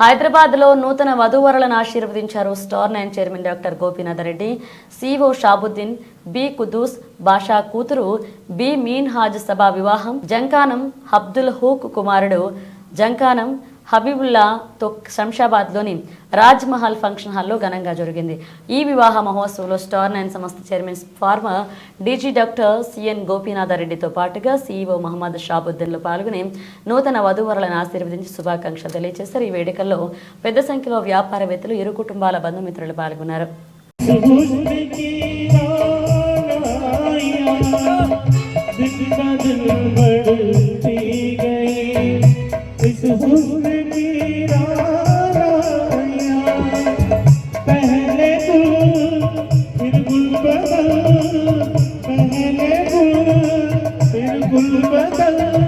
హైదరాబాద్లో నూతన వధూవరులను ఆశీర్వదించారు star nine chairman doctor Gopinath Reddy CEO Shabuddin B Kuddus Basha కూతురు బి మీన్ హాజ్ సభా వివాహం జంకానం అబ్దుల్ హూక్ కుమారుడు జంకానం హబీబుల్లా తో శంషాబాద్లోని రాజ్ మహల్ ఫంక్షన్ హాల్లో ఘనంగా జరిగింది. ఈ వివాహ మహోత్సవంలో స్టార్ నైన్ సంస్థ chairman former DG doctor CN Gopinatha రెడ్డితో పాటుగా సీఈఓ మహమ్మద్ షాబుద్దీన్లు పాల్గొని నూతన వధువరులను ఆశీర్వదించి శుభాకాంక్షలు తెలియజేశారు. ఈ వేడుకల్లో పెద్ద సంఖ్యలో వ్యాపారవేత్తలు ఇరు కుటుంబాల బంధుమిత్రులు పాల్గొన్నారు. इस पहले गुल फिर गुल पहले फिर गुल बदल